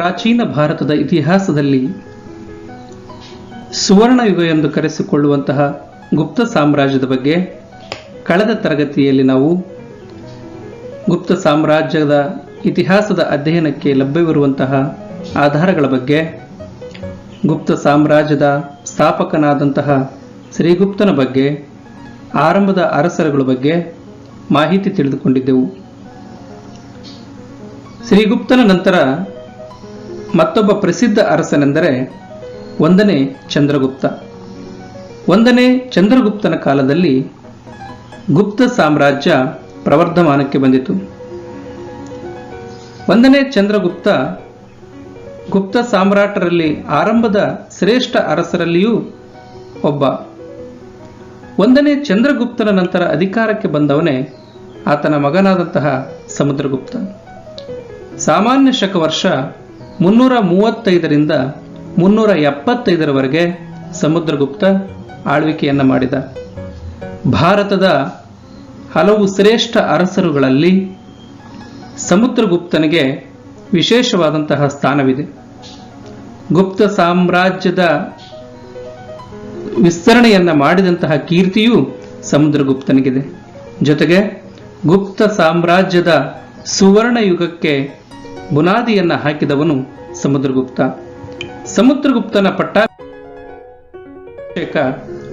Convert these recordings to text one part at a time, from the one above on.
ಪ್ರಾಚೀನ ಭಾರತದ ಇತಿಹಾಸದಲ್ಲಿ ಸುವರ್ಣಯುಗ ಎಂದು ಕರೆಸಿಕೊಳ್ಳುವಂತಹ ಗುಪ್ತ ಸಾಮ್ರಾಜ್ಯದ ಬಗ್ಗೆ ಕಳೆದ ತರಗತಿಯಲ್ಲಿ ನಾವು ಗುಪ್ತ ಸಾಮ್ರಾಜ್ಯದ ಇತಿಹಾಸದ ಅಧ್ಯಯನಕ್ಕೆ ಲಭ್ಯವಿರುವಂತಹ ಆಧಾರಗಳ ಬಗ್ಗೆ, ಗುಪ್ತ ಸಾಮ್ರಾಜ್ಯದ ಸ್ಥಾಪಕನಾದಂತಹ ಶ್ರೀಗುಪ್ತನ ಬಗ್ಗೆ, ಆರಂಭದ ಅರಸರಗಳ ಬಗ್ಗೆ ಮಾಹಿತಿ ತಿಳಿದುಕೊಂಡಿದ್ದೆವು. ಶ್ರೀಗುಪ್ತನ ನಂತರ ಮತ್ತೊಬ್ಬ ಪ್ರಸಿದ್ಧ ಅರಸನೆಂದರೆ ಒಂದನೇ ಚಂದ್ರಗುಪ್ತ. ಒಂದನೇ ಚಂದ್ರಗುಪ್ತನ ಕಾಲದಲ್ಲಿ ಗುಪ್ತ ಸಾಮ್ರಾಜ್ಯ ಪ್ರವರ್ಧಮಾನಕ್ಕೆ ಬಂದಿತು. ಒಂದನೇ ಚಂದ್ರಗುಪ್ತ ಗುಪ್ತ ಸಾಮ್ರಾಟರಲ್ಲಿ ಆರಂಭದ ಶ್ರೇಷ್ಠ ಅರಸರಲ್ಲಿಯೂ ಒಬ್ಬ. ಒಂದನೇ ಚಂದ್ರಗುಪ್ತನ ನಂತರ ಅಧಿಕಾರಕ್ಕೆ ಬಂದವನೇ ಆತನ ಮಗನಾದಂತಹ ಸಮುದ್ರಗುಪ್ತ. ಸಾಮಾನ್ಯ ಶಕ ವರ್ಷ ಮುನ್ನೂರ ಮೂವತ್ತೈದರಿಂದ ಮುನ್ನೂರ ಎಪ್ಪತ್ತೈದರವರೆಗೆ ಸಮುದ್ರಗುಪ್ತ ಆಳ್ವಿಕೆಯನ್ನು ಮಾಡಿದ. ಭಾರತದ ಹಲವು ಶ್ರೇಷ್ಠ ಅರಸರುಗಳಲ್ಲಿ ಸಮುದ್ರಗುಪ್ತನಿಗೆ ವಿಶೇಷವಾದಂತಹ ಸ್ಥಾನವಿದೆ. ಗುಪ್ತ ಸಾಮ್ರಾಜ್ಯದ ವಿಸ್ತರಣೆಯನ್ನು ಮಾಡಿದಂತಹ ಕೀರ್ತಿಯೂ ಸಮುದ್ರಗುಪ್ತನಿಗಿದೆ. ಜೊತೆಗೆ ಗುಪ್ತ ಸಾಮ್ರಾಜ್ಯದ ಸುವರ್ಣ ಯುಗಕ್ಕೆ ಬುನಾದಿಯನ್ನ ಹಾಕಿದವನು ಸಮುದ್ರಗುಪ್ತ. ಸಮುದ್ರಗುಪ್ತನ ಪಟ್ಟಾಭಿಷೇಕ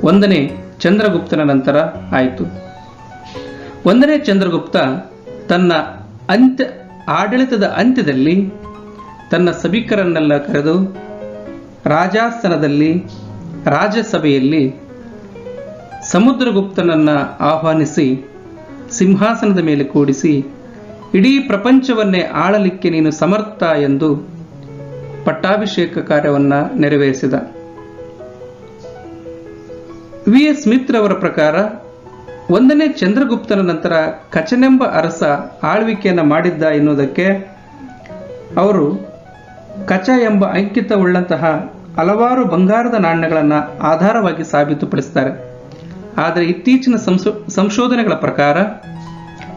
ಒಂದನೇ ಚಂದ್ರಗುಪ್ತನ ನಂತರ ಆಯಿತು. ಒಂದನೇ ಚಂದ್ರಗುಪ್ತ ತನ್ನ ಅಂತ್ಯ, ಆಡಳಿತದ ಅಂತ್ಯದಲ್ಲಿ ತನ್ನ ಸಭಿಕರನ್ನೆಲ್ಲ ಕರೆದು ರಾಜಾಸನದಲ್ಲಿ, ರಾಜಸಭೆಯಲ್ಲಿ ಸಮುದ್ರಗುಪ್ತನನ್ನ ಆಹ್ವಾನಿಸಿ, ಸಿಂಹಾಸನದ ಮೇಲೆ ಕೂಡಿಸಿ ಇಡೀ ಪ್ರಪಂಚವನ್ನೇ ಆಳಲಿಕ್ಕೆ ನೀನು ಸಮರ್ಥ ಎಂದು ಪಟ್ಟಾಭಿಷೇಕ ಕಾರ್ಯವನ್ನ ನೆರವೇರಿಸಿದ. ವಿ. ಎಸ್. ಮಿತ್ರವರ ಪ್ರಕಾರ, ಒಂದನೇ ಚಂದ್ರಗುಪ್ತನ ನಂತರ ಕಚನೆಂಬ ಅರಸ ಆಳ್ವಿಕೆಯನ್ನು ಮಾಡಿದ್ದ ಎನ್ನುವುದಕ್ಕೆ ಅವರು ಕಚ ಎಂಬ ಅಂಕಿತವುಳ್ಳಂತಹ ಹಲವಾರು ಬಂಗಾರದ ನಾಣ್ಯಗಳನ್ನು ಆಧಾರವಾಗಿ ಸಾಬೀತುಪಡಿಸ್ತಾರೆ ಆದರೆ ಇತ್ತೀಚಿನ ಸಂಶೋ ಸಂಶೋಧನೆಗಳ ಪ್ರಕಾರ,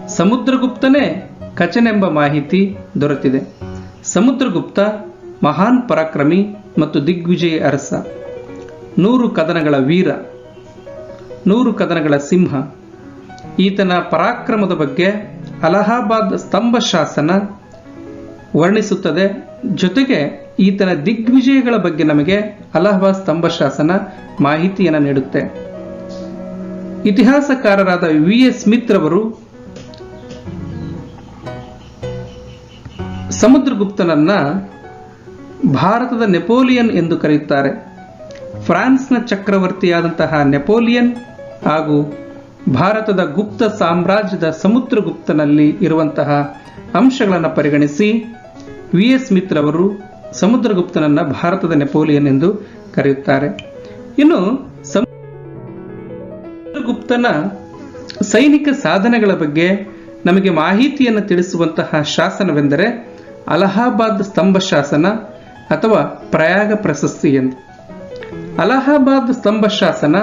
ಸಮುದ್ರಗುಪ್ತನೇ ಕಚನೆಂಬ ಮಾಹಿತಿ ದೊರೆತಿದೆ. ಸಮುದ್ರಗುಪ್ತ, ಮಹಾನ್ ಪರಾಕ್ರಮಿ ಮತ್ತು ದಿಗ್ವಿಜಯ ಅರಸ. ನೂರು ಕದನಗಳ ವೀರ. ನೂರು ಕದನಗಳ ಸಿಂಹ. ಈತನ ಪರಾಕ್ರಮದ ಬಗ್ಗೆ ಅಲಹಾಬಾದ್ ಸ್ತಂಭ ಶಾಸನ ವರ್ಣಿಸುತ್ತದೆ. ಜೊತೆಗೆ ಈತನ ದಿಗ್ವಿಜಯಗಳ ಬಗ್ಗೆ ನಮಗೆ ಅಲಹಾಬಾದ್ ಸ್ತಂಭ ಶಾಸನ ಮಾಹಿತಿಯನ್ನು ನೀಡುತ್ತೆ. ಇತಿಹಾಸಕಾರರಾದ ವಿ ಎಸ್ ಸ್ಮಿತ್ ರವರು ಸಮುದ್ರಗುಪ್ತನನ್ನ ಭಾರತದ ನೆಪೋಲಿಯನ್ ಎಂದು ಕರೆಯುತ್ತಾರೆ. ಫ್ರಾನ್ಸ್ನ ಚಕ್ರವರ್ತಿಯಾದಂತಹ ನೆಪೋಲಿಯನ್ ಹಾಗೂ ಭಾರತದ ಗುಪ್ತ ಸಾಮ್ರಾಜ್ಯದ ಸಮುದ್ರಗುಪ್ತನಲ್ಲಿ ಇರುವಂತಹ ಅಂಶಗಳನ್ನು ಪರಿಗಣಿಸಿ ವಿ ಎಸ್ ಮಿತ್ರವರು ಸಮುದ್ರಗುಪ್ತನನ್ನು ಭಾರತದ ನೆಪೋಲಿಯನ್ ಎಂದು ಕರೆಯುತ್ತಾರೆ. ಇನ್ನು ಸಮುದ್ರಗುಪ್ತನ ಸೈನಿಕ ಸಾಧನೆಗಳ ಬಗ್ಗೆ ನಮಗೆ ಮಾಹಿತಿಯನ್ನು ತಿಳಿಸುವಂತಹ ಶಾಸನವೆಂದರೆ ಅಲಹಾಬಾದ್ ಸ್ತಂಭ ಶಾಸನ ಅಥವಾ ಪ್ರಯಾಗ ಪ್ರಶಸ್ತಿ ಎಂದು. ಅಲಹಾಬಾದ್ ಸ್ತಂಭ ಶಾಸನ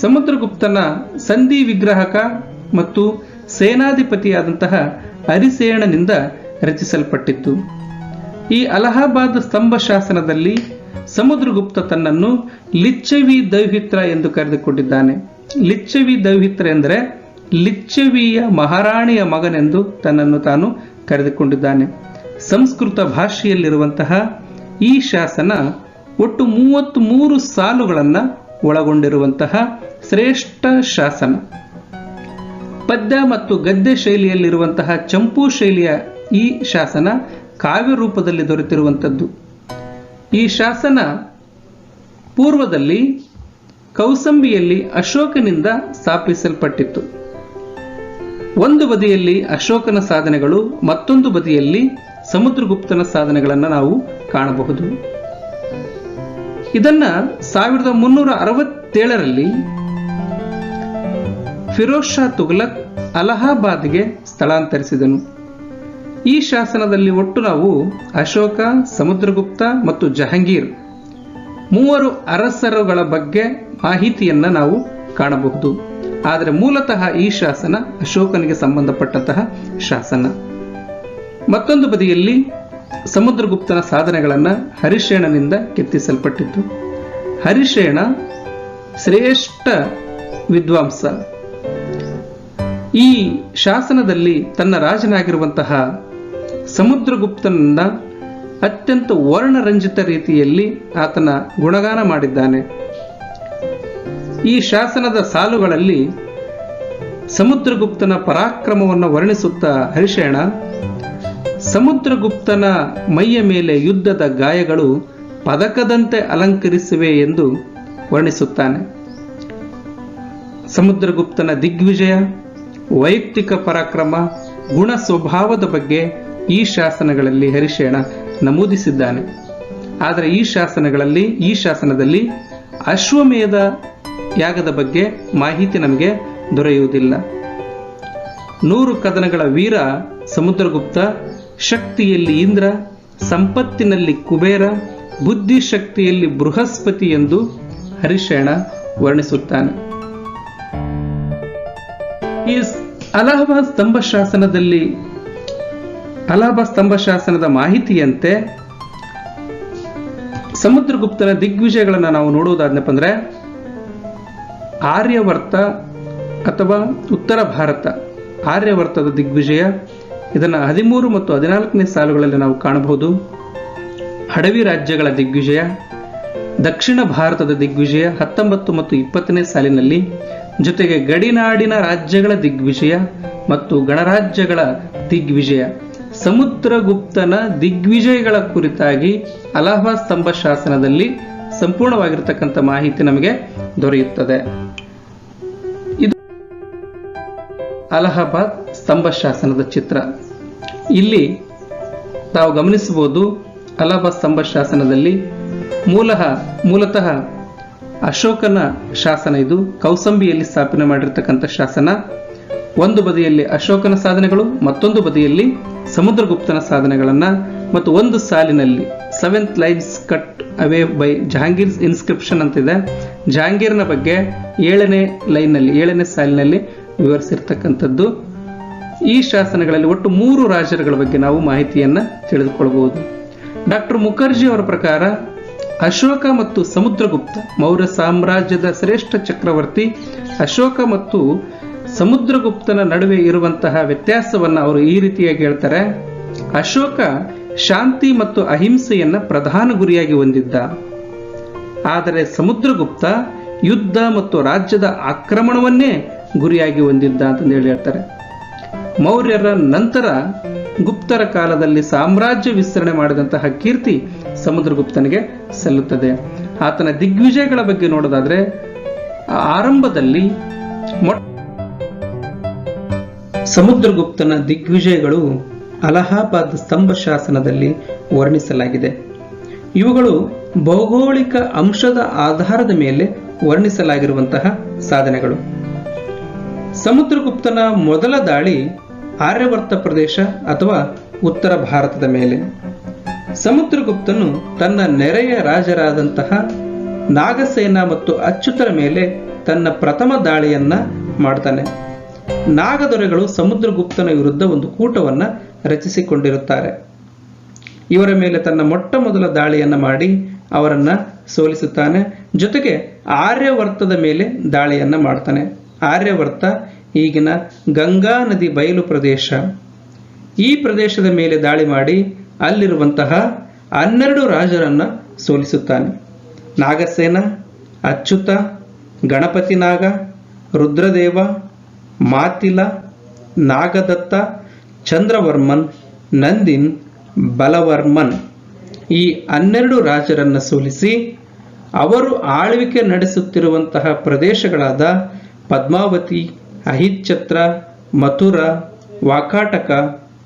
ಸಮುದ್ರಗುಪ್ತನ ಸಂಧಿ ವಿಗ್ರಹಕ ಮತ್ತು ಸೇನಾಧಿಪತಿಯಾದಂತಹ ಅರಿಸೇಣನಿಂದ ರಚಿಸಲ್ಪಟ್ಟಿತ್ತು. ಈ ಅಲಹಾಬಾದ್ ಸ್ತಂಭ ಶಾಸನದಲ್ಲಿ ಸಮುದ್ರಗುಪ್ತ ತನ್ನನ್ನು ಲಿಚ್ಚವಿ ದೈಹಿತ್ರ ಎಂದು ಕರೆದುಕೊಂಡಿದ್ದಾನೆ. ಲಿಚ್ಚವಿ ದೌಹಿತ್ರ ಎಂದರೆ ಲಿಚ್ಚವಿಯ ಮಹಾರಾಣಿಯ ಮಗನೆಂದು ತನ್ನನ್ನು ತಾನು ಕರೆದುಕೊಂಡಿದ್ದಾನೆ. ಸಂಸ್ಕೃತ ಭಾಷೆಯಲ್ಲಿರುವಂತಹ ಈ ಶಾಸನ ಒಟ್ಟು ಮೂವತ್ತ್ ಮೂರು ಸಾಲುಗಳನ್ನು ಒಳಗೊಂಡಿರುವಂತಹ ಶ್ರೇಷ್ಠ ಶಾಸನ. ಪದ್ಯ ಮತ್ತು ಗದ್ಯ ಶೈಲಿಯಲ್ಲಿರುವಂತಹ ಚಂಪು ಶೈಲಿಯ ಈ ಶಾಸನ ಕಾವ್ಯ ರೂಪದಲ್ಲಿ ದೊರೆತಿರುವಂಥದ್ದು. ಈ ಶಾಸನ ಪೂರ್ವದಲ್ಲಿ ಕೌಸಂಬಿಯಲ್ಲಿ ಅಶೋಕನಿಂದ ಸ್ಥಾಪಿಸಲ್ಪಟ್ಟಿತ್ತು. ಒಂದು ಬದಿಯಲ್ಲಿ ಅಶೋಕನ ಸಾಧನೆಗಳು, ಮತ್ತೊಂದು ಬದಿಯಲ್ಲಿ ಸಮುದ್ರಗುಪ್ತನ ಸಾಧನೆಗಳನ್ನು ನಾವು ಕಾಣಬಹುದು. ಇದನ್ನ ಸಾವಿರದ ಮುನ್ನೂರ ಅರವತ್ತೇಳರಲ್ಲಿ ಫಿರೋಜ್ ಶಾ ತುಘಲಕ್ ಅಲಹಾಬಾದ್ಗೆ ಸ್ಥಳಾಂತರಿಸಿದನು. ಈ ಶಾಸನದಲ್ಲಿ ಒಟ್ಟು ನಾವು ಅಶೋಕ, ಸಮುದ್ರಗುಪ್ತ ಮತ್ತು ಜಹಾಂಗೀರ್ ಮೂವರು ಅರಸರುಗಳ ಬಗ್ಗೆ ಮಾಹಿತಿಯನ್ನ ನಾವು ಕಾಣಬಹುದು. ಆದರೆ ಮೂಲತಃ ಈ ಶಾಸನ ಅಶೋಕನಿಗೆ ಸಂಬಂಧಪಟ್ಟಂತಹ ಶಾಸನ. ಮತ್ತೊಂದು ಬದಿಯಲ್ಲಿ ಸಮುದ್ರಗುಪ್ತನ ಸಾಧನೆಗಳನ್ನು ಹರಿಶೇಣನಿಂದ ಕೆತ್ತಿಸಲ್ಪಟ್ಟಿತ್ತು. ಹರಿಶೇಣ ಶ್ರೇಷ್ಠ ವಿದ್ವಾಂಸ. ಈ ಶಾಸನದಲ್ಲಿ ತನ್ನ ರಾಜನಾಗಿರುವಂತಹ ಸಮುದ್ರಗುಪ್ತನನ್ನ ಅತ್ಯಂತ ವರ್ಣರಂಜಿತ ರೀತಿಯಲ್ಲಿ ಆತನ ಗುಣಗಾನ ಮಾಡಿದ್ದಾನೆ. ಈ ಶಾಸನದ ಸಾಲುಗಳಲ್ಲಿ ಸಮುದ್ರಗುಪ್ತನ ಪರಾಕ್ರಮವನ್ನು ವರ್ಣಿಸುತ್ತಾ ಹರಿಶೇಣ ಸಮುದ್ರಗುಪ್ತನ ಮೈಯ ಮೇಲೆ ಯುದ್ಧದ ಗಾಯಗಳು ಪದಕದಂತೆ ಅಲಂಕರಿಸಿವೆ ಎಂದು ವರ್ಣಿಸುತ್ತಾನೆ. ಸಮುದ್ರಗುಪ್ತನ ದಿಗ್ವಿಜಯ, ವೈಯಕ್ತಿಕ ಪರಾಕ್ರಮ, ಗುಣ ಸ್ವಭಾವದ ಬಗ್ಗೆ ಈ ಶಾಸನಗಳಲ್ಲಿ ಹರಿಶೇಣ ನಮೂದಿಸಿದ್ದಾನೆ. ಆದರೆ ಈ ಶಾಸನಗಳಲ್ಲಿ, ಈ ಶಾಸನದಲ್ಲಿ ಅಶ್ವಮೇಧ ಯಾಗದ ಬಗ್ಗೆ ಮಾಹಿತಿ ನಮಗೆ ದೊರೆಯುವುದಿಲ್ಲ. ನೂರು ಕದನಗಳ ವೀರ ಸಮುದ್ರಗುಪ್ತ ಶಕ್ತಿಯಲ್ಲಿ ಇಂದ್ರ, ಸಂಪತ್ತಿನಲ್ಲಿ ಕುಬೇರ, ಬುದ್ಧಿಶಕ್ತಿಯಲ್ಲಿ ಬೃಹಸ್ಪತಿ ಎಂದು ಹರಿಶೇಣ ವರ್ಣಿಸುತ್ತಾನೆ. ಈ ಅಲಹಾಬಾದ್ ಸ್ತಂಭ ಶಾಸನದಲ್ಲಿ ಅಲಹಾಬಾದ್ ಸ್ತಂಭ ಶಾಸನದ ಮಾಹಿತಿಯಂತೆ ಸಮುದ್ರಗುಪ್ತನ ದಿಗ್ವಿಜಯಗಳನ್ನು ನಾವು ನೋಡುವುದಾದ್ನಪ್ಪ ಅಂದ್ರೆ ಆರ್ಯವರ್ತ ಅಥವಾ ಉತ್ತರ ಭಾರತ, ಆರ್ಯವರ್ತದ ದಿಗ್ವಿಜಯ ಇದನ್ನು ಹದಿಮೂರು ಮತ್ತು ಹದಿನಾಲ್ಕನೇ ಸಾಲುಗಳಲ್ಲಿ ನಾವು ಕಾಣಬಹುದು. ಹಡವಿ ರಾಜ್ಯಗಳ ದಿಗ್ವಿಜಯ, ದಕ್ಷಿಣ ಭಾರತದ ದಿಗ್ವಿಜಯ, ಹತ್ತೊಂಬತ್ತು ಮತ್ತು ಇಪ್ಪತ್ತನೇ ಸಾಲಿನಲ್ಲಿ, ಜೊತೆಗೆ ಗಡಿನಾಡಿನ ರಾಜ್ಯಗಳ ದಿಗ್ವಿಜಯ ಮತ್ತು ಗಣರಾಜ್ಯಗಳ ದಿಗ್ವಿಜಯ. ಸಮುದ್ರಗುಪ್ತನ ದಿಗ್ವಿಜಯಗಳ ಕುರಿತಾಗಿ ಅಲಹಾಬಾದ್ ಸ್ತಂಭ ಶಾಸನದಲ್ಲಿ ಸಂಪೂರ್ಣವಾಗಿರತಕ್ಕಂಥ ಮಾಹಿತಿ ನಮಗೆ ದೊರೆಯುತ್ತದೆ. ಇದು ಅಲಹಾಬಾದ್ ಸ್ತಂಭ ಶಾಸನದ ಚಿತ್ರ. ಇಲ್ಲಿ ತಾವು ಗಮನಿಸಬಹುದು ಅಲಹಾಬಾದ್ ಸ್ತಂಭ ಶಾಸನದಲ್ಲಿ ಮೂಲಃ ಮೂಲತಃ ಅಶೋಕನ ಶಾಸನ ಇದು. ಕೌಸಂಬಿಯಲ್ಲಿ ಸ್ಥಾಪನೆ ಮಾಡಿರ್ತಕ್ಕಂಥ ಶಾಸನ. ಒಂದು ಬದಿಯಲ್ಲಿ ಅಶೋಕನ ಸಾಧನೆಗಳು, ಮತ್ತೊಂದು ಬದಿಯಲ್ಲಿ ಸಮುದ್ರಗುಪ್ತನ ಸಾಧನೆಗಳನ್ನು, ಮತ್ತು ಒಂದು ಸಾಲಿನಲ್ಲಿ seventh lines cut away by Jahangir's inscription ಅಂತಿದೆ ಜಹಾಂಗೀರ್ನ ಬಗ್ಗೆ ಏಳನೇ ಲೈನ್ನಲ್ಲಿ ಏಳನೇ ಸಾಲಿನಲ್ಲಿ ವಿವರಿಸಿರ್ತಕ್ಕಂಥದ್ದು. ಈ ಶಾಸನಗಳಲ್ಲಿ ಒಟ್ಟು ಮೂರು ರಾಜರುಗಳ ಬಗ್ಗೆ ನಾವು ಮಾಹಿತಿಯನ್ನು ತಿಳಿದುಕೊಳ್ಳಬಹುದು ಡಾಕ್ಟರ್ ಮುಖರ್ಜಿ ಅವರ ಪ್ರಕಾರ, ಅಶೋಕ ಮತ್ತು ಸಮುದ್ರಗುಪ್ತ, ಮೌರ್ಯ ಸಾಮ್ರಾಜ್ಯದ ಶ್ರೇಷ್ಠ ಚಕ್ರವರ್ತಿ ಅಶೋಕ ಮತ್ತು ಸಮುದ್ರಗುಪ್ತನ ನಡುವೆ ಇರುವಂತಹ ವ್ಯತ್ಯಾಸವನ್ನು ಅವರು ಈ ರೀತಿಯಾಗಿ ಹೇಳ್ತಾರೆ. ಅಶೋಕ ಶಾಂತಿ ಮತ್ತು ಅಹಿಂಸೆಯನ್ನು ಪ್ರಧಾನ ಗುರಿಯಾಗಿ ಹೊಂದಿದ್ದ. ಆದರೆ ಸಮುದ್ರಗುಪ್ತ ಯುದ್ಧ ಮತ್ತು ರಾಜ್ಯದ ಆಕ್ರಮಣವನ್ನೇ ಗುರಿಯಾಗಿ ಹೊಂದಿದ್ದ ಅಂತಂದು ಹೇಳಿ ಹೇಳ್ತಾರೆ. ಮೌರ್ಯರ ನಂತರ ಗುಪ್ತರ ಕಾಲದಲ್ಲಿ ಸಾಮ್ರಾಜ್ಯ ವಿಸ್ತರಣೆ ಮಾಡಿದಂತಹ ಕೀರ್ತಿ ಸಮುದ್ರಗುಪ್ತನಿಗೆ ಸಲ್ಲುತ್ತದೆ. ಆತನ ದಿಗ್ವಿಜಯಗಳ ಬಗ್ಗೆ ನೋಡೋದಾದ್ರೆ, ಆರಂಭದಲ್ಲಿ ಸಮುದ್ರಗುಪ್ತನ ದಿಗ್ವಿಜಯಗಳು ಅಲಹಾಬಾದ್ ಸ್ತಂಭ ಶಾಸನದಲ್ಲಿ ವರ್ಣಿಸಲಾಗಿದೆ. ಇವುಗಳು ಭೌಗೋಳಿಕ ಅಂಶದ ಆಧಾರದ ಮೇಲೆ ವರ್ಣಿಸಲಾಗಿರುವಂತಹ ಸಾಧನೆಗಳು. ಸಮುದ್ರಗುಪ್ತನ ಮೊದಲ ದಾಳಿ ಆರ್ಯವರ್ತ ಪ್ರದೇಶ ಅಥವಾ ಉತ್ತರ ಭಾರತದ ಮೇಲೆ. ಸಮುದ್ರಗುಪ್ತನು ತನ್ನ ನೆರೆಯ ರಾಜರಾದಂತಹ ನಾಗಸೇನ ಮತ್ತು ಅಚ್ಯುತರ ಮೇಲೆ ತನ್ನ ಪ್ರಥಮ ದಾಳಿಯನ್ನ ಮಾಡ್ತಾನೆ. ನಾಗದೊರೆಗಳು ಸಮುದ್ರಗುಪ್ತನ ವಿರುದ್ಧ ಒಂದು ಕೂಟವನ್ನ ರಚಿಸಿಕೊಂಡಿರುತ್ತಾರೆ. ಇವರ ಮೇಲೆ ತನ್ನ ಮೊಟ್ಟ ಮೊದಲ ದಾಳಿಯನ್ನ ಮಾಡಿ ಅವರನ್ನ ಸೋಲಿಸುತ್ತಾನೆ. ಜೊತೆಗೆ ಆರ್ಯವರ್ತದ ಮೇಲೆ ದಾಳಿಯನ್ನ ಮಾಡ್ತಾನೆ. ಆರ್ಯವರ್ತ ಈಗಿನ ಗಂಗಾ ನದಿ ಬಯಲು ಪ್ರದೇಶ. ಈ ಪ್ರದೇಶದ ಮೇಲೆ ದಾಳಿ ಮಾಡಿ ಅಲ್ಲಿರುವಂತಹ ಹನ್ನೆರಡು ರಾಜರನ್ನು ಸೋಲಿಸುತ್ತಾನೆ. ನಾಗಸೇನ, ಅಚ್ಯುತ, ಗಣಪತಿ ನಾಗ, ರುದ್ರದೇವ, ಮಾತಿಲ, ನಾಗದತ್ತ, ಚಂದ್ರವರ್ಮನ್, ನಂದಿನ್, ಬಲವರ್ಮನ್ ಈ ಹನ್ನೆರಡು ರಾಜರನ್ನ ಸೋಲಿಸಿ ಅವರು ಆಳ್ವಿಕೆ ನಡೆಸುತ್ತಿರುವಂತಹ ಪ್ರದೇಶಗಳಾದ ಪದ್ಮಾವತಿ ಅಹಿಚ್ಛತ್ರ, ಮಥುರ, ವಾಕಾಟಕ,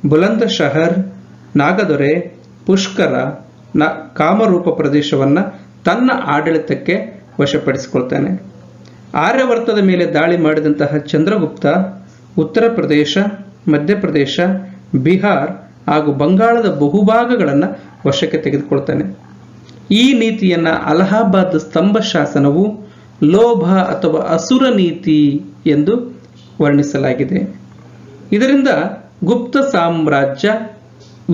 ಬುಲಂದಶಹರ್, ನಾಗದೊರೆ, ಪುಷ್ಕರ, ನ, ಕಾಮರೂಪ ಪ್ರದೇಶವನ್ನು ತನ್ನ ಆಡಳಿತಕ್ಕೆ ವಶಪಡಿಸಿಕೊಳ್ತಾನೆ. ಆರ್ಯವರ್ತದ ಮೇಲೆ ದಾಳಿ ಮಾಡಿದಂತಹ ಚಂದ್ರಗುಪ್ತ, ಉತ್ತರ ಪ್ರದೇಶ ಮಧ್ಯಪ್ರದೇಶ ಬಿಹಾರ್ ಹಾಗೂ ಬಂಗಾಳದ ಬಹುಭಾಗಗಳನ್ನು ವಶಕ್ಕೆ ತೆಗೆದುಕೊಳ್ತಾನೆ. ಈ ನೀತಿಯನ್ನ ಅಲಹಾಬಾದ್ ಸ್ತಂಭ ಶಾಸನವು ಲೋಭ ಅಥವಾ ಅಸುರ ನೀತಿ ಎಂದು ವರ್ಣಿಸಲಾಗಿದೆ. ಇದರಿಂದ ಗುಪ್ತ ಸಾಮ್ರಾಜ್ಯ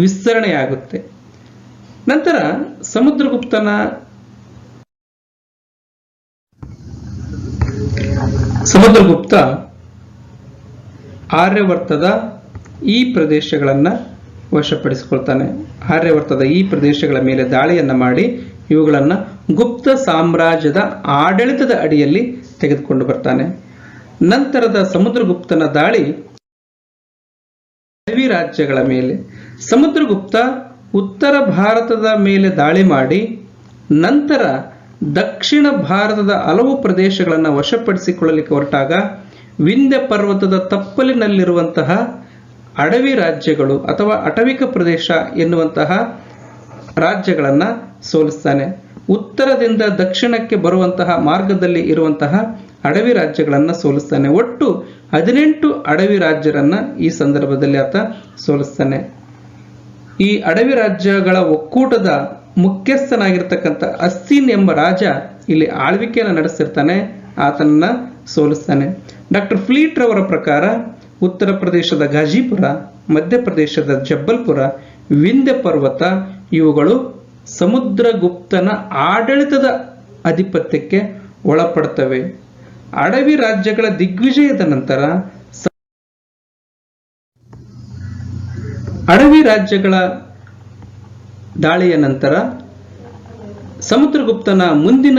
ವಿಸ್ತರಣೆಯಾಗುತ್ತೆ. ನಂತರ ಸಮುದ್ರಗುಪ್ತನ ಸಮುದ್ರಗುಪ್ತ ಆರ್ಯವರ್ತದ ಈ ಪ್ರದೇಶಗಳನ್ನು ವಶಪಡಿಸಿಕೊಳ್ತಾನೆ. ಆರ್ಯವರ್ತದ ಈ ಪ್ರದೇಶಗಳ ಮೇಲೆ ದಾಳಿಯನ್ನು ಮಾಡಿ ಇವುಗಳನ್ನು ಗುಪ್ತ ಸಾಮ್ರಾಜ್ಯದ ಆಡಳಿತದ ಅಡಿಯಲ್ಲಿ ತೆಗೆದುಕೊಂಡು ಬರ್ತಾನೆ. ನಂತರದ ಸಮುದ್ರಗುಪ್ತನ ದಾಳಿ ಅಡವಿ ರಾಜ್ಯಗಳ ಮೇಲೆ. ಸಮುದ್ರಗುಪ್ತ ಉತ್ತರ ಭಾರತದ ಮೇಲೆ ದಾಳಿ ಮಾಡಿ, ನಂತರ ದಕ್ಷಿಣ ಭಾರತದ ಹಲವು ಪ್ರದೇಶಗಳನ್ನು ವಶಪಡಿಸಿಕೊಳ್ಳಲಿಕ್ಕೆ ಹೊರಟಾಗ, ವಿಂಧ್ಯ ಪರ್ವತದ ತಪ್ಪಲಿನಲ್ಲಿರುವಂತಹ ಅಡವಿ ರಾಜ್ಯಗಳು ಅಥವಾ ಅಟವಿಕ ಪ್ರದೇಶ ಎನ್ನುವಂತಹ ರಾಜ್ಯಗಳನ್ನು ಸೋಲಿಸ್ತಾನೆ. ಉತ್ತರದಿಂದ ದಕ್ಷಿಣಕ್ಕೆ ಬರುವಂತಹ ಮಾರ್ಗದಲ್ಲಿ ಇರುವಂತಹ ಅಡವಿ ರಾಜ್ಯಗಳನ್ನು ಸೋಲಿಸ್ತಾನೆ. ಒಟ್ಟು ಹದಿನೆಂಟು ಅಡವಿ ರಾಜ್ಯರನ್ನ ಈ ಸಂದರ್ಭದಲ್ಲಿ ಆತ ಸೋಲಿಸ್ತಾನೆ. ಈ ಅಡವಿ ರಾಜ್ಯಗಳ ಒಕ್ಕೂಟದ ಮುಖ್ಯಸ್ಥನಾಗಿರ್ತಕ್ಕಂಥ ಅಸ್ತೀನ್ ಎಂಬ ರಾಜ ಇಲ್ಲಿ ಆಳ್ವಿಕೆಯನ್ನು ನಡೆಸಿರ್ತಾನೆ ಆತನನ್ನ ಸೋಲಿಸ್ತಾನೆ. ಡಾಕ್ಟರ್ ಫ್ಲೀಟ್ ರವರ ಪ್ರಕಾರ ಉತ್ತರ ಪ್ರದೇಶದ ಗಾಜಿಪುರ ಮಧ್ಯಪ್ರದೇಶದ ಜಬ್ಬಲ್ಪುರ, ವಿಂಧ್ಯ ಪರ್ವತ ಇವುಗಳು ಸಮುದ್ರಗುಪ್ತನ ಆಡಳಿತದ ಆಧಿಪತ್ಯಕ್ಕೆ ಒಳಪಡ್ತವೆ. ಅಡವಿ ರಾಜ್ಯಗಳ ದಿಗ್ವಿಜಯದ ನಂತರ ಅಡವಿ ರಾಜ್ಯಗಳ ದಾಳಿಯ ನಂತರ ಸಮುದ್ರಗುಪ್ತನ ಮುಂದಿನ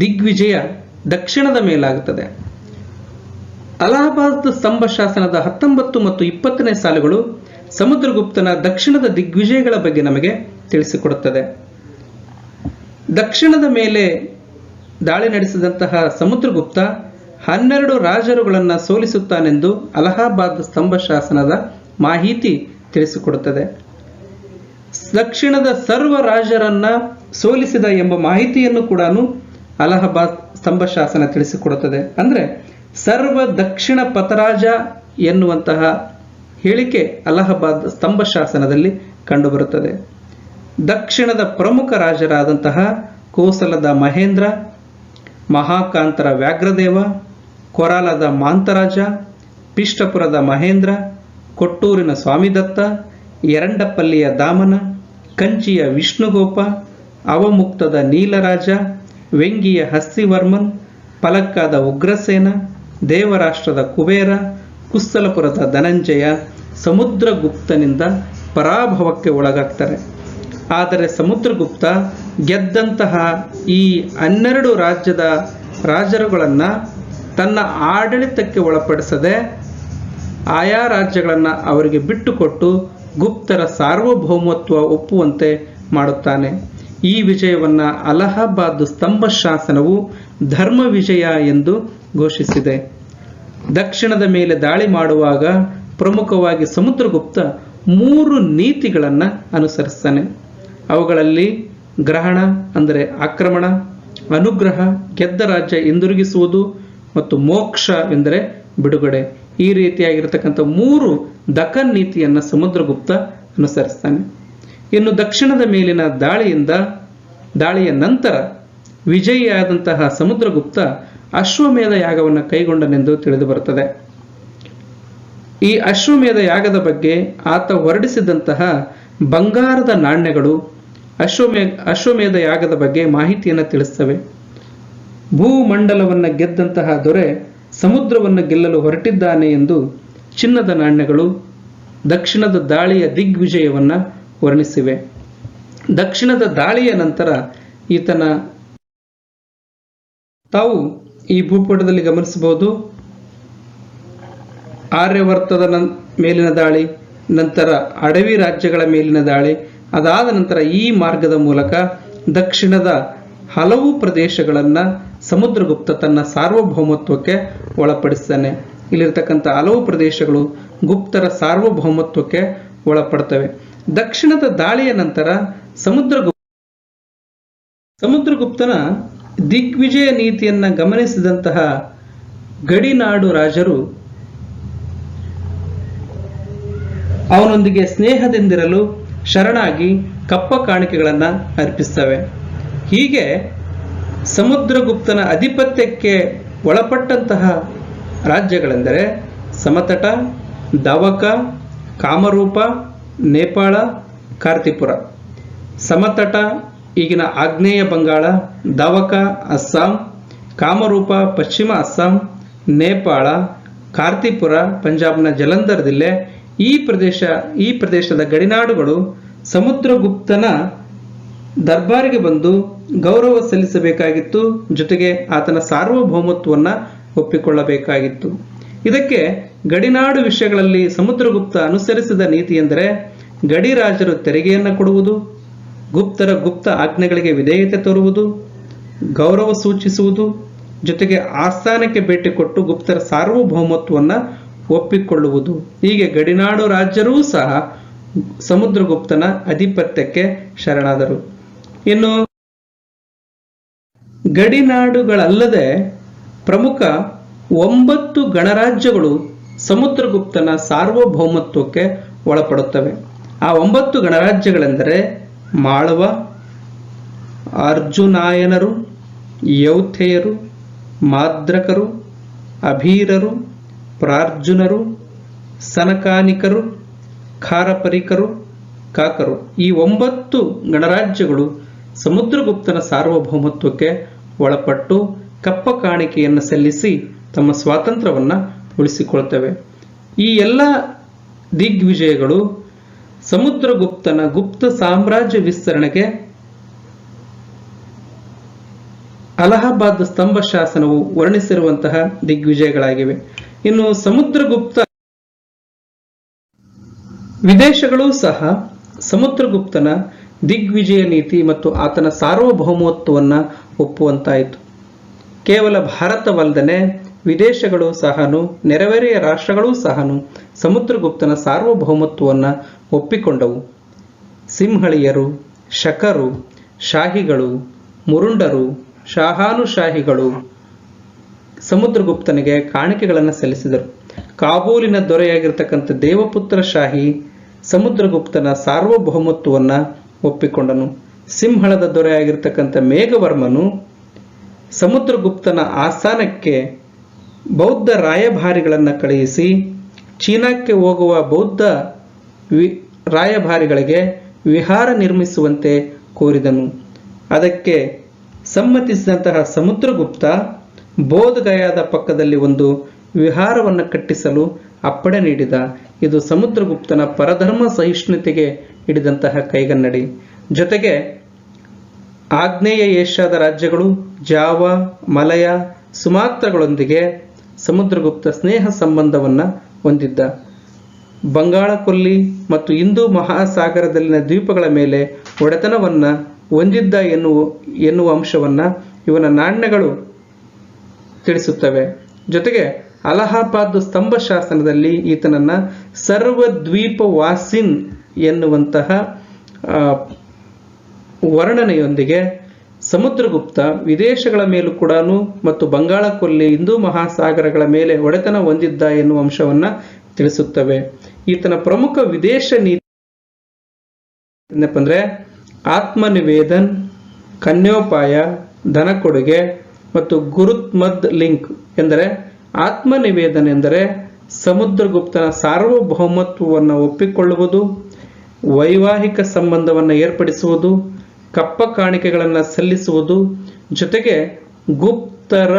ದಿಗ್ವಿಜಯ ದಕ್ಷಿಣದ ಮೇಲಾಗುತ್ತದೆ. ಅಲಹಾಬಾದ್ ಸ್ತಂಭ ಶಾಸನದ ಹತ್ತೊಂಬತ್ತು ಮತ್ತು ಇಪ್ಪತ್ತನೇ ಸಾಲುಗಳು ಸಮುದ್ರಗುಪ್ತನ ದಕ್ಷಿಣದ ದಿಗ್ವಿಜಯಗಳ ಬಗ್ಗೆ ನಮಗೆ ತಿಳಿಸಿಕೊಡುತ್ತದೆ. ದಕ್ಷಿಣದ ಮೇಲೆ ದಾಳಿ ನಡೆಸಿದಂತಹ ಸಮುದ್ರಗುಪ್ತ ಹನ್ನೆರಡು ರಾಜರುಗಳನ್ನು ಸೋಲಿಸುತ್ತಾನೆಂದು ಅಲಹಾಬಾದ್ ಸ್ತಂಭ ಶಾಸನದ ಮಾಹಿತಿ ತಿಳಿಸಿಕೊಡುತ್ತದೆ. ದಕ್ಷಿಣದ ಸರ್ವ ರಾಜರನ್ನ ಸೋಲಿಸಿದ ಎಂಬ ಮಾಹಿತಿಯನ್ನು ಕೂಡ ಅಲಹಾಬಾದ್ ಸ್ತಂಭ ಶಾಸನ ತಿಳಿಸಿಕೊಡುತ್ತದೆ. ಅಂದ್ರೆ ಸರ್ವ ದಕ್ಷಿಣ ಪತರಾಜ ಎನ್ನುವಂತಹ ಹೇಳಿಕೆ ಅಲಹಾಬಾದ್ ಸ್ತಂಭ ಶಾಸನದಲ್ಲಿ ಕಂಡುಬರುತ್ತದೆ. ದಕ್ಷಿಣದ ಪ್ರಮುಖ ರಾಜರಾದಂತಹ ಕೋಸಲದ ಮಹೇಂದ್ರ ಮಹಾಕಾಂತರ ವ್ಯಾಘ್ರದೇವ, ಕೊರಾಲದ ಮಾಂತರಾಜ, ಪಿಷ್ಟಪುರದ ಮಹೇಂದ್ರ, ಕೊಟ್ಟೂರಿನ ಸ್ವಾಮಿದತ್ತ ಎರಂಡಪಲ್ಲಿಯ ದಾಮನ, ಕಂಚಿಯ ವಿಷ್ಣುಗೋಪ, ಅವಮುಕ್ತದ ನೀಲರಾಜ ವೆಂಗಿಯ ಹಸ್ತಿವರ್ಮನ್ ಪಲಕ್ಕಾದ ಉಗ್ರಸೇನ, ದೇವರಾಷ್ಟ್ರದ ಕುಬೇರ ಕುಸ್ತಲಪುರದ ಧನಂಜಯ ಸಮುದ್ರಗುಪ್ತನಿಂದ ಪರಾಭವಕ್ಕೆ ಒಳಗಾಗ್ತಾರೆ. ಆದರೆ ಸಮುದ್ರಗುಪ್ತ ಗೆದ್ದಂತಹ ಈ ಹನ್ನೆರಡು ರಾಜ್ಯದ ರಾಜರುಗಳನ್ನು ತನ್ನ ಆಡಳಿತಕ್ಕೆ ಒಳಪಡಿಸದೆ ಆಯಾ ರಾಜ್ಯಗಳನ್ನು ಅವರಿಗೆ ಬಿಟ್ಟುಕೊಟ್ಟು ಗುಪ್ತರ ಸಾರ್ವಭೌಮತ್ವ ಒಪ್ಪುವಂತೆ ಮಾಡುತ್ತಾನೆ. ಈ ವಿಜಯವನ್ನು ಅಲಹಾಬಾದ್ ಸ್ತಂಭ ಶಾಸನವು ಧರ್ಮ ವಿಜಯ ಎಂದು ಘೋಷಿಸಿದೆ. ದಕ್ಷಿಣದ ಮೇಲೆ ದಾಳಿ ಮಾಡುವಾಗ ಪ್ರಮುಖವಾಗಿ ಸಮುದ್ರಗುಪ್ತ ಮೂರು ನೀತಿಗಳನ್ನು ಅನುಸರಿಸ್ತಾನೆ. ಅವುಗಳಲ್ಲಿ ಗ್ರಹಣ ಅಂದರೆ ಆಕ್ರಮಣ, ಅನುಗ್ರಹ ಗೆದ್ದ ರಾಜ್ಯ ಹಿಂದಿರುಗಿಸುವುದು ಮತ್ತು ಮೋಕ್ಷ ಎಂದರೆ ಬಿಡುಗಡೆ. ಈ ರೀತಿಯಾಗಿರ್ತಕ್ಕಂಥ ಮೂರು ದಖನ್ ನೀತಿಯನ್ನು ಸಮುದ್ರಗುಪ್ತ ಅನುಸರಿಸ್ತಾನೆ. ಇನ್ನು ದಕ್ಷಿಣದ ಮೇಲಿನ ದಾಳಿಯಿಂದ, ದಾಳಿಯ ನಂತರ ವಿಜಯಿಯಾದಂತಹ ಸಮುದ್ರಗುಪ್ತ ಅಶ್ವಮೇಧ ಯಾಗವನ್ನು ಕೈಗೊಂಡನೆಂದು ತಿಳಿದು ಬರುತ್ತದೆ. ಈ ಅಶ್ವಮೇಧ ಯಾಗದ ಬಗ್ಗೆ ಆತ ಹೊರಡಿಸಿದಂತಹ ಬಂಗಾರದ ನಾಣ್ಯಗಳು ಅಶ್ವಮೇ, ಅಶ್ವಮೇಧ ಯಾಗದ ಬಗ್ಗೆ ಮಾಹಿತಿಯನ್ನು ತಿಳಿಸ್ತವೆ. ಭೂಮಂಡಲವನ್ನು ಗೆದ್ದಂತಹ ದೊರೆ ಸಮುದ್ರವನ್ನು ಗೆಲ್ಲಲು ಹೊರಟಿದ್ದಾನೆ ಎಂದು ಚಿನ್ನದ ನಾಣ್ಯಗಳು ದಕ್ಷಿಣದ ದಾಳಿಯ ದಿಗ್ವಿಜಯವನ್ನು ವರ್ಣಿಸಿವೆ. ದಕ್ಷಿಣದ ದಾಳಿಯ ನಂತರ ಈತನ ತಾವು ಈ ಭೂಪಟದಲ್ಲಿ ಗಮನಿಸಬಹುದು. ಆರ್ಯವರ್ತದ ಮೇಲಿನ ದಾಳಿ. ನಂತರ ಅಡವಿ ರಾಜ್ಯಗಳ ಮೇಲಿನ ದಾಳಿ, ಅದಾದ ನಂತರ ಈ ಮಾರ್ಗದ ಮೂಲಕ ದಕ್ಷಿಣದ ಹಲವು ಪ್ರದೇಶಗಳನ್ನು ಸಮುದ್ರಗುಪ್ತ ತನ್ನ ಸಾರ್ವಭೌಮತ್ವಕ್ಕೆ ಒಳಪಡಿಸ್ತಾನೆ. ಇಲ್ಲಿರ್ತಕ್ಕಂಥ ಹಲವು ಪ್ರದೇಶಗಳು ಗುಪ್ತರ ಸಾರ್ವಭೌಮತ್ವಕ್ಕೆ ಒಳಪಡ್ತವೆ. ದಕ್ಷಿಣದ ದಾಳಿಯ ನಂತರ ಸಮುದ್ರಗುಪ್ತ ಸಮುದ್ರಗುಪ್ತನ ದಿಗ್ವಿಜಯ ನೀತಿಯನ್ನ ಗಮನಿಸಿದಂತಹ ಗಡಿನಾಡು ರಾಜರು ಅವನೊಂದಿಗೆ ಸ್ನೇಹದಿಂದಿರಲು ಶರಣಾಗಿ ಕಪ್ಪ ಕಾಣಿಕೆಗಳನ್ನು ಅರ್ಪಿಸ್ತವೆ. ಹೀಗೆ ಸಮುದ್ರಗುಪ್ತನ ಅಧಿಪತ್ಯಕ್ಕೆ ಒಳಪಟ್ಟಂತಹ ರಾಜ್ಯಗಳೆಂದರೆ ಸಮತಟ, ದವಕ, ಕಾಮರೂಪ, ನೇಪಾಳ, ಕಾರ್ತಿಪುರ. ಸಮತಟ, ಈಗಿನ ಆಗ್ನೇಯ ಬಂಗಾಳ, ದವಕ, ಅಸ್ಸಾಂ, ಕಾಮರೂಪ, ಪಶ್ಚಿಮ ಅಸ್ಸಾಂ, ನೇಪಾಳ, ಕಾರ್ತಿಪುರ, ಪಂಜಾಬ್ನ ಜಲಂಧರ್ ಜಿಲ್ಲೆ ಈ ಪ್ರದೇಶ, ಈ ಪ್ರದೇಶದ ಗಡಿನಾಡುಗಳು ಸಮುದ್ರಗುಪ್ತನ ದರ್ಬಾರಿಗೆ ಬಂದು ಗೌರವ ಸಲ್ಲಿಸಬೇಕಾಗಿತ್ತು. ಜೊತೆಗೆ ಆತನ ಸಾರ್ವಭೌಮತ್ವವನ್ನು ಒಪ್ಪಿಕೊಳ್ಳಬೇಕಾಗಿತ್ತು. ಇದಕ್ಕೆ ಗಡಿನಾಡು ವಿಷಯಗಳಲ್ಲಿ ಸಮುದ್ರಗುಪ್ತ ಅನುಸರಿಸಿದ ನೀತಿ ಎಂದರೆ ಗಡಿ ರಾಜರು ತೆರಿಗೆಯನ್ನು ಕೊಡುವುದು, ಗುಪ್ತರ ಗುಪ್ತ ಆಜ್ಞೆಗಳಿಗೆ ವಿಧೇಯತೆ ತೋರುವುದು, ಗೌರವ ಸೂಚಿಸುವುದು, ಜೊತೆಗೆ ಆಸ್ಥಾನಕ್ಕೆ ಭೇಟಿ ಕೊಟ್ಟು ಗುಪ್ತರ ಸಾರ್ವಭೌಮತ್ವವನ್ನು ಒಪ್ಪಿಕೊಳ್ಳುವುದು. ಹೀಗೆ ಗಡಿನಾಡು ರಾಜ್ಯರೂ ಸಹ ಸಮುದ್ರಗುಪ್ತನ ಅಧಿಪತ್ಯಕ್ಕೆ ಶರಣಾದರು. ಇನ್ನು ಗಡಿನಾಡುಗಳಲ್ಲದೆ ಪ್ರಮುಖ ಒಂಬತ್ತು ಗಣರಾಜ್ಯಗಳು ಸಮುದ್ರಗುಪ್ತನ ಸಾರ್ವಭೌಮತ್ವಕ್ಕೆ ಒಳಪಡುತ್ತವೆ. ಆ ಒಂಬತ್ತು ಗಣರಾಜ್ಯಗಳೆಂದರೆ ಮಾಳವ, ಅರ್ಜುನಾಯನರು, ಯೌಥೆಯರು, ಮಾದ್ರಕರು, ಅಭೀರರು ಪ್ರಾರ್ಜುನರು, ಸನಕಾನಿಕರು, ಖಾರಪರಿಕರು, ಕಾಕರು. ಈ ಒಂಬತ್ತು ಗಣರಾಜ್ಯಗಳು ಸಮುದ್ರಗುಪ್ತನ ಸಾರ್ವಭೌಮತ್ವಕ್ಕೆ ಒಳಪಟ್ಟು ಕಪ್ಪ ಕಾಣಿಕೆಯನ್ನು ಸಲ್ಲಿಸಿ ತಮ್ಮ ಸ್ವಾತಂತ್ರ್ಯವನ್ನು ಉಳಿಸಿಕೊಳ್ತವೆ. ಈ ಎಲ್ಲ ದಿಗ್ವಿಜಯಗಳು ಸಮುದ್ರಗುಪ್ತನ ಗುಪ್ತ ಸಾಮ್ರಾಜ್ಯ ವಿಸ್ತರಣೆಗೆ ಅಲಹಾಬಾದ್ ಸ್ತಂಭ ಶಾಸನವು ವರ್ಣಿಸಿರುವಂತಹ ದಿಗ್ವಿಜಯಗಳಾಗಿವೆ. ಇನ್ನು ಸಮುದ್ರಗುಪ್ತ ವಿದೇಶಗಳು ಸಹ ಸಮುದ್ರಗುಪ್ತನ ದಿಗ್ವಿಜಯ ನೀತಿ ಮತ್ತು ಆತನ ಸಾರ್ವಭೌಮತ್ವವನ್ನು ಒಪ್ಪುವಂತಾಯಿತು. ಕೇವಲ ಭಾರತವಲ್ಲದೆ ವಿದೇಶಗಳು ಸಹನು ನೆರೆವೇರೆಯ ರಾಷ್ಟ್ರಗಳೂ ಸಹನು ಸಮುದ್ರಗುಪ್ತನ ಸಾರ್ವಭೌಮತ್ವವನ್ನು ಒಪ್ಪಿಕೊಂಡವು. ಸಿಂಹಳಿಯರು, ಶಕರು, ಶಾಹಿಗಳು, ಮುರುಂಡರು, ಶಾಹಾನುಶಾಹಿಗಳು ಸಮುದ್ರಗುಪ್ತನಿಗೆ ಕಾಣಿಕೆಗಳನ್ನು ಸಲ್ಲಿಸಿದರು. ಕಾಬೂಲಿನ ದೊರೆಯಾಗಿರ್ತಕ್ಕಂಥ ದೇವಪುತ್ರ ಶಾಹಿ ಸಮುದ್ರಗುಪ್ತನ ಸಾರ್ವಭೌಮತ್ವವನ್ನು ಒಪ್ಪಿಕೊಂಡನು. ಸಿಂಹಳದ ದೊರೆಯಾಗಿರ್ತಕ್ಕಂಥ ಮೇಘವರ್ಮನು ಸಮುದ್ರಗುಪ್ತನ ಆಸ್ಥಾನಕ್ಕೆ ಬೌದ್ಧ ರಾಯಭಾರಿಗಳನ್ನು ಕಳುಹಿಸಿ, ಚೀನಾಕ್ಕೆ ಹೋಗುವ ಬೌದ್ಧ ವಿ, ರಾಯಭಾರಿಗಳಿಗೆ ವಿಹಾರ ನಿರ್ಮಿಸುವಂತೆ ಕೋರಿದನು. ಅದಕ್ಕೆ ಸಮ್ಮತಿಸಿದಂತಹ ಸಮುದ್ರಗುಪ್ತ ಬೋಧಗಯಾದ ಪಕ್ಕದಲ್ಲಿ ಒಂದು ವಿಹಾರವನ್ನು ಕಟ್ಟಿಸಲು ಅಪ್ಪಣೆ ನೀಡಿದ. ಇದು ಸಮುದ್ರಗುಪ್ತನ ಪರಧರ್ಮ ಸಹಿಷ್ಣುತೆಗೆ ಹಿಡಿದಂತಹ ಕೈಗನ್ನಡಿ. ಜೊತೆಗೆ ಆಗ್ನೇಯ ಏಷ್ಯಾದ ರಾಜ್ಯಗಳು ಜಾವ, ಮಲಯ, ಸುಮಾತ್ರಗಳೊಂದಿಗೆ ಸಮುದ್ರಗುಪ್ತ ಸ್ನೇಹ ಸಂಬಂಧವನ್ನು ಹೊಂದಿದ್ದ. ಬಂಗಾಳಕೊಲ್ಲಿ ಮತ್ತು ಹಿಂದೂ ಮಹಾಸಾಗರದಲ್ಲಿನ ದ್ವೀಪಗಳ ಮೇಲೆ ಒಡೆತನವನ್ನು ಹೊಂದಿದ್ದ ಎನ್ನುವ ಎನ್ನುವ ಅಂಶವನ್ನು ಇವನ ನಾಣ್ಯಗಳು ತಿಳಿಸುತ್ತವೆ. ಜೊತೆಗೆ ಅಲಹಾಬಾದ್ ಸ್ತಂಭ ಶಾಸನದಲ್ಲಿ ಈತನನ್ನ ಸರ್ವದ್ವೀಪ ವಾಸಿನ್ ಎನ್ನುವಂತಹ ವರ್ಣನೆಯೊಂದಿಗೆ ಸಮುದ್ರಗುಪ್ತ ವಿದೇಶಗಳ ಮೇಲೂ ಕೂಡ ಮತ್ತು ಬಂಗಾಳ ಕೊಲ್ಲಿ ಹಿಂದೂ ಮಹಾಸಾಗರಗಳ ಮೇಲೆ ಒಡೆತನ ಹೊಂದಿದ್ದ ಎನ್ನುವ ಅಂಶವನ್ನ ತಿಳಿಸುತ್ತವೆ. ಈತನ ಪ್ರಮುಖ ವಿದೇಶ ನೀತಿ ಏನಪ್ಪ ಅಂದರೆ ಆತ್ಮನಿವೇದನ್, ಕನ್ಯೋಪಾಯ ಧನ ಕೊಡುಗೆ ಮತ್ತು ಗುರುತ್ಮದ್ ಲಿಂಕ್ ಎಂದರೆ ಆತ್ಮನಿವೇದನೆ ಎಂದರೆ ಸಮುದ್ರಗುಪ್ತನ ಸಾರ್ವಭೌಮತ್ವವನ್ನು ಒಪ್ಪಿಕೊಳ್ಳುವುದು, ವೈವಾಹಿಕ ಸಂಬಂಧವನ್ನು ಏರ್ಪಡಿಸುವುದು, ಕಪ್ಪ ಕಾಣಿಕೆಗಳನ್ನು ಸಲ್ಲಿಸುವುದು, ಜೊತೆಗೆ ಗುಪ್ತರ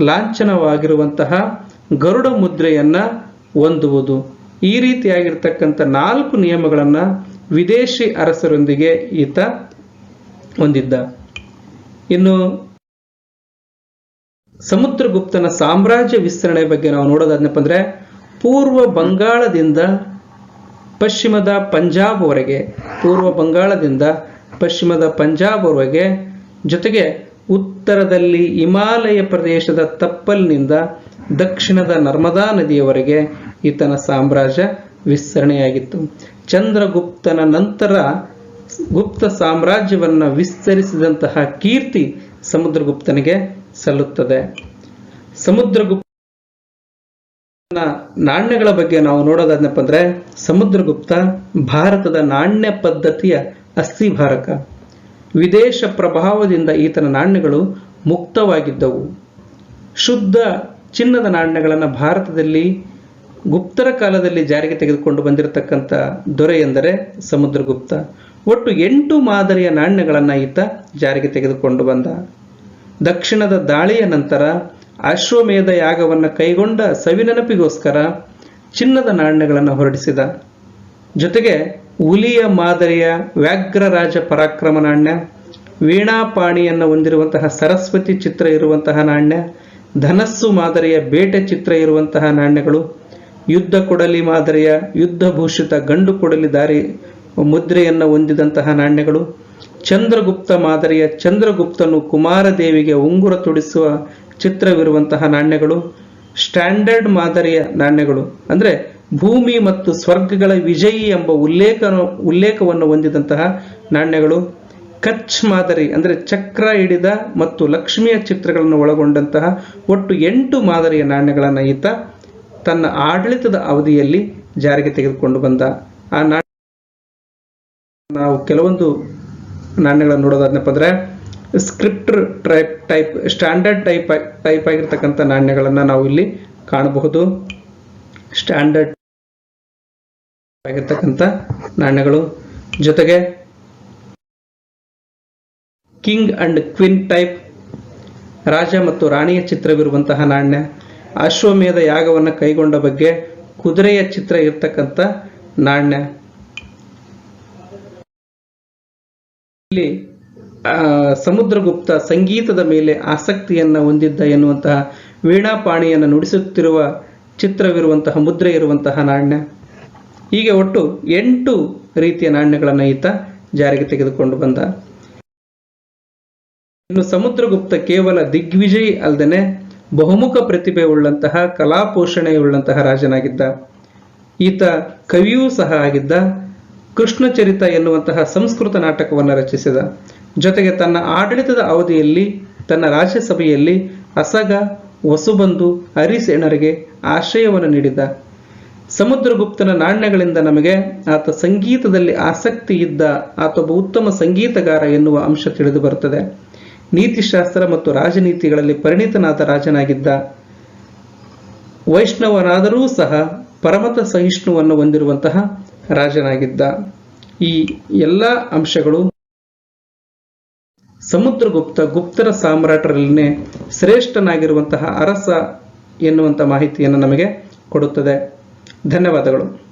ಲಾಂಛನವಾಗಿರುವಂತಹ ಗರುಡ ಮುದ್ರೆಯನ್ನು ಹೊಂದುವುದು. ಈ ರೀತಿಯಾಗಿರ್ತಕ್ಕಂಥ ನಾಲ್ಕು ನಿಯಮಗಳನ್ನು ವಿದೇಶಿ ಅರಸರೊಂದಿಗೆ ಈತ ಹೊಂದಿದ್ದ. ಇನ್ನು ಸಮುದ್ರಗುಪ್ತನ ಸಾಮ್ರಾಜ್ಯ ವಿಸ್ತರಣೆ ಬಗ್ಗೆ ನಾವು ನೋಡೋದಾದ್ನಪ್ಪ ಅಂದ್ರೆ, ಪೂರ್ವ ಬಂಗಾಳದಿಂದ ಪಶ್ಚಿಮದ ಪಂಜಾಬ್ವರೆಗೆ ಪೂರ್ವ ಬಂಗಾಳದಿಂದ ಪಶ್ಚಿಮದ ಪಂಜಾಬ್ವರೆಗೆ ಜೊತೆಗೆ ಉತ್ತರದಲ್ಲಿ ಹಿಮಾಲಯ ಪ್ರದೇಶದ ತಪ್ಪಲ್ನಿಂದ ದಕ್ಷಿಣದ ನರ್ಮದಾ ನದಿಯವರೆಗೆ ಈತನ ಸಾಮ್ರಾಜ್ಯ ವಿಸ್ತರಣೆಯಾಗಿತ್ತು. ಚಂದ್ರಗುಪ್ತನ ನಂತರ ಗುಪ್ತ ಸಾಮ್ರಾಜ್ಯವನ್ನು ವಿಸ್ತರಿಸಿದಂತಹ ಕೀರ್ತಿ ಸಮುದ್ರಗುಪ್ತನಿಗೆ ಸಲ್ಲುತ್ತದೆ. ಸಮುದ್ರಗುಪ್ತ ನಾಣ್ಯಗಳ ಬಗ್ಗೆ ನಾವು ನೋಡೋದಾದ್ನಪ್ಪ ಅಂದ್ರೆ ಸಮುದ್ರಗುಪ್ತ ಭಾರತದ ನಾಣ್ಯ ಪದ್ಧತಿಯ ಅಸ್ಥಿಭಾರಕ ವಿದೇಶ ಪ್ರಭಾವದಿಂದ ಈತನ ನಾಣ್ಯಗಳು ಮುಕ್ತವಾಗಿದ್ದವು. ಶುದ್ಧ ಚಿನ್ನದ ನಾಣ್ಯಗಳನ್ನು ಭಾರತದಲ್ಲಿ ಗುಪ್ತರ ಕಾಲದಲ್ಲಿ ಜಾರಿಗೆ ತೆಗೆದುಕೊಂಡು ಬಂದಿರತಕ್ಕಂಥ ದೊರೆ ಎಂದರೆ ಸಮುದ್ರಗುಪ್ತ. ಒಟ್ಟು ಎಂಟು ಮಾದರಿಯ ನಾಣ್ಯಗಳನ್ನು ಈತ ಜಾರಿಗೆ ತೆಗೆದುಕೊಂಡು ಬಂದ. ದಕ್ಷಿಣದ ದಾಳಿಯ ನಂತರ ಅಶ್ವಮೇಧ ಯಾಗವನ್ನು ಕೈಗೊಂಡ ಸವಿನೆನಪಿಗೋಸ್ಕರ ಚಿನ್ನದ ನಾಣ್ಯಗಳನ್ನು ಹೊರಡಿಸಿದ. ಜೊತೆಗೆ ಹುಲಿಯ ಮಾದರಿಯ ವ್ಯಾಘ್ರರಾಜ ಪರಾಕ್ರಮ ನಾಣ್ಯ ವೀಣಾಪಾಣಿಯನ್ನು ಹೊಂದಿರುವಂತಹ ಸರಸ್ವತಿ ಚಿತ್ರ ಇರುವಂತಹ ನಾಣ್ಯ, ಧನಸ್ಸು ಮಾದರಿಯ ಬೇಟೆ ಚಿತ್ರ ಇರುವಂತಹ ನಾಣ್ಯಗಳು, ಯುದ್ಧ ಕೊಡಲಿ ಮಾದರಿಯ ಯುದ್ಧಭೂಷಿತ ಗಂಡು ಕೊಡಲಿ ದಾರಿ ಮುದ್ರೆಯನ್ನು ಹೊಂದಿದಂತಹ ನಾಣ್ಯಗಳು ಚಂದ್ರಗುಪ್ತ ಮಾದರಿಯ ಚಂದ್ರಗುಪ್ತನು ಕುಮಾರದೇವಿಗೆ ಉಂಗುರ ತೊಡಿಸುವ ಚಿತ್ರವಿರುವಂತಹ ನಾಣ್ಯಗಳು, ಸ್ಟ್ಯಾಂಡರ್ಡ್ ಮಾದರಿಯ ನಾಣ್ಯಗಳು, ಅಂದರೆ ಭೂಮಿ ಮತ್ತು ಸ್ವರ್ಗಗಳ ವಿಜಯಿ ಎಂಬ ಉಲ್ಲೇಖ ಉಲ್ಲೇಖವನ್ನು ಹೊಂದಿದಂತಹ ನಾಣ್ಯಗಳು, ಕಚ್ ಮಾದರಿ, ಅಂದರೆ ಚಕ್ರ ಹಿಡಿದ ಮತ್ತು ಲಕ್ಷ್ಮಿಯ ಚಿತ್ರಗಳನ್ನು ಒಳಗೊಂಡಂತಹ ಒಟ್ಟು ಎಂಟು ಮಾದರಿಯ ನಾಣ್ಯಗಳನ್ನು ಈತ ತನ್ನ ಆಡಳಿತದ ಅವಧಿಯಲ್ಲಿ ಜಾರಿಗೆ ತೆಗೆದುಕೊಂಡು ಬಂದ. ಆ ನಾಣ್ಯ ನಾವು ಕೆಲವೊಂದು ನಾಣ್ಯಗಳನ್ನು ನೋಡೋದಾದ್ನಪ್ಪ ಅಂದರೆ script type type standard type type ಆಗಿರ್ತಕ್ಕಂಥ ನಾಣ್ಯಗಳನ್ನು ನಾವು ಇಲ್ಲಿ ಕಾಣಬಹುದು. ಸ್ಟ್ಯಾಂಡರ್ಡ್ ಆಗಿರ್ತಕ್ಕಂಥ ನಾಣ್ಯಗಳು. ಜೊತೆಗೆ ಕಿಂಗ್ ಅಂಡ್ ಕ್ವಿನ್ ಟೈಪ್ ರಾಜ ಮತ್ತು ರಾಣಿಯ ಚಿತ್ರವಿರುವಂತಹ ನಾಣ್ಯ, ಅಶ್ವಮೇಧ ಯಾಗವನ್ನು ಕೈಗೊಂಡ ಬಗ್ಗೆ ಕುದುರೆಯ ಚಿತ್ರ ಇರ್ತಕ್ಕಂಥ ನಾಣ್ಯ ಇಲ್ಲಿ ಸಮುದ್ರಗುಪ್ತ ಸಂಗೀತದ ಮೇಲೆ ಆಸಕ್ತಿಯನ್ನು ಹೊಂದಿದ್ದ ಎನ್ನುವಂತಹ ವೀಣಾಪಾಣಿಯನ್ನು ನುಡಿಸುತ್ತಿರುವ ಚಿತ್ರವಿರುವಂತಹ, ಮುದ್ರೆ ಇರುವಂತಹ ನಾಣ್ಯ. ಹೀಗೆ ಒಟ್ಟು ಎಂಟು ರೀತಿಯ ನಾಣ್ಯಗಳನ್ನು ಈತ ಜಾರಿಗೆ ತೆಗೆದುಕೊಂಡು ಬಂದ. ಇನ್ನು ಸಮುದ್ರಗುಪ್ತ ಕೇವಲ ದಿಗ್ವಿಜಯಿ ಅಲ್ಲದೆ ಬಹುಮುಖ ಪ್ರತಿಭೆ ಉಳ್ಳಂತಹ ಕಲಾಪೋಷಣೆಯುಳ್ಳಂತಹ ರಾಜನಾಗಿದ್ದ. ಈತ ಕವಿಯೂ ಸಹ ಆಗಿದ್ದ. ಕೃಷ್ಣಚರಿತ ಎನ್ನುವಂತಹ ಸಂಸ್ಕೃತ ನಾಟಕವನ್ನು ರಚಿಸಿದ. ಜೊತೆಗೆ ತನ್ನ ಆಡಳಿತದ ಅವಧಿಯಲ್ಲಿ, ತನ್ನ ರಾಜ್ಯಸಭೆಯಲ್ಲಿ ಅಸಗ ವಸುಬಂಧು ಹರಿಸೇಣರಿಗೆ ಆಶ್ರಯವನ್ನು ನೀಡಿದ. ಸಮುದ್ರಗುಪ್ತನ ನಾಣ್ಯಗಳಿಂದ ನಮಗೆ ಆತ ಸಂಗೀತದಲ್ಲಿ ಆಸಕ್ತಿ ಇದ್ದ, ಆತ ಒಬ್ಬ ಉತ್ತಮ ಸಂಗೀತಗಾರ ಎನ್ನುವ ಅಂಶ ತಿಳಿದು ಬರುತ್ತದೆ. ನೀತಿಶಾಸ್ತ್ರ ಮತ್ತು ರಾಜನೀತಿಗಳಲ್ಲಿ ಪರಿಣಿತನಾದ ರಾಜನಾಗಿದ್ದ. ವೈಷ್ಣವನಾದರೂ ಸಹ ಪರಮತ ಸಹಿಷ್ಣುವನ್ನು ಹೊಂದಿರುವಂತಹ ರಾಜನಾಗಿದ್ದ ಈ ಎಲ್ಲ ಅಂಶಗಳು ಸಮುದ್ರಗುಪ್ತ ಗುಪ್ತರ ಸಾಮ್ರಾಟರಲ್ಲಿನೇ ಶ್ರೇಷ್ಠನಾಗಿರುವಂತಹ ಅರಸ ಎನ್ನುವಂಥ ಮಾಹಿತಿಯನ್ನು ನಮಗೆ ಕೊಡುತ್ತದೆ. ಧನ್ಯವಾದಗಳು.